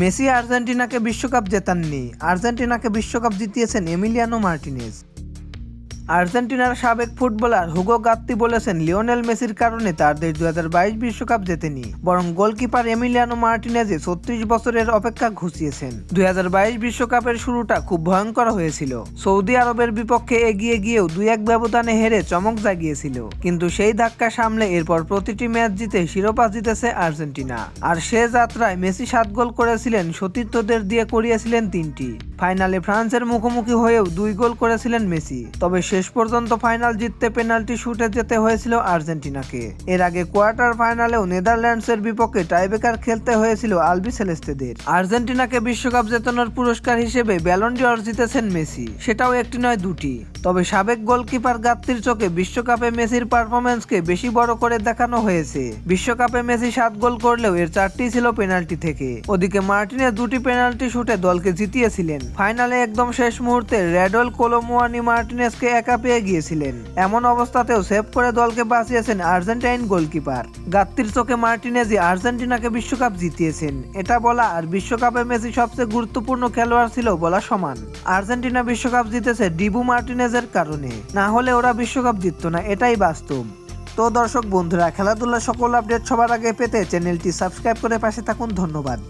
Messi আর্জেন্টিনাকে বিশ্বকাপ জেতাননি। আর্জেন্টিনাকে বিশ্বকাপ জিতিয়েছেন এমিলিয়ানো মার্টিনেজ। আর্জেন্টিনার সাবেক ফুটবলার হুগো গাত্তি বলেছেন, লিওনেল মেসির কারণে তার দেশ দু বিশ্বকাপ জেতেনি, বরং গোলকিপার এমিলিয়ানো মার্টিনেজে ছত্রিশ বছরের অপেক্ষা ঘুষিয়েছেন দুই বিশ্বকাপের শুরুটা খুব ভয়ঙ্কর হয়েছিল। সৌদি আরবের বিপক্ষে এগিয়ে গিয়েও দুই এক ব্যবধানে হেরে চমক জাগিয়েছিল। কিন্তু সেই ধাক্কা সামলে এরপর প্রতিটি ম্যাচ জিতে শিরোপা জিতেছে আর্জেন্টিনা। আর সে যাত্রায় মেসি সাত গোল করেছিলেন, সতীর্থদের দিয়ে করিয়েছিলেন তিনটি। ফাইনালে ফ্রান্সের মুখোমুখি হয়েও দুই গোল করেছিলেন মেসি। তবে শেষ পর্যন্ত ফাইনাল জিততে পেনাল্টি শুটে যেতে হয়েছিল আর্জেন্টিনাকে। এর আগে কোয়ার্টার ফাইনালেও নেদারল্যান্ডসের বিপক্ষে টাইব্রেকার খেলতে হয়েছিল আলবি সেলেস্তেদের। আর্জেন্টিনাকে বিশ্বকাপ জেতানোর পুরস্কার হিসেবে ব্যালন ডিঅর জিতেছেন মেসি। সেটাও একটি নয়, দুটি। তবে সাবেক গোলকিপার গাত্তির চোখে বিশ্বকাপে মেসির পারফরমেন্সকে বেশি বড় করে দেখানো হয়েছে। বিশ্বকাপে মেসি সাত গোল করলেও এর চারটি ছিল পেনাল্টি থেকে। ওদিকে মার্টিনের দুটি পেনাল্টি শুটে দলকে জিতিয়েছিলেন। ফাইনালে একদম শেষ মুহূর্তে রেডল কোলোমোয়ানি মার্টিনেসকে একা পেয়ে গিয়েছিলেন। এমন অবস্থাতেও সেভ করে দলকে বাঁচিয়েছেন আর্জেন্টাইন গোলকিপার। গাত্তির চোখে মার্টিনেজই আর্জেন্টিনাকে বিশ্বকাপ জিতিয়েছেন। এটা বলা আর বিশ্বকাপে মেসি সবচেয়ে গুরুত্বপূর্ণ খেলোয়াড় ছিল বলা সমান। আর্জেন্টিনা বিশ্বকাপ জিতেছে ডিবু মার্টিনেজের কারণে। না হলে ওরা বিশ্বকাপ জিততো না, এটাই বাস্তব। তো দর্শক, বন্ধুরা, খেলাধুলার সকল আপডেট সবার আগে পেতে চ্যানেলটি সাবস্ক্রাইব করে পাশে থাকুন। ধন্যবাদ।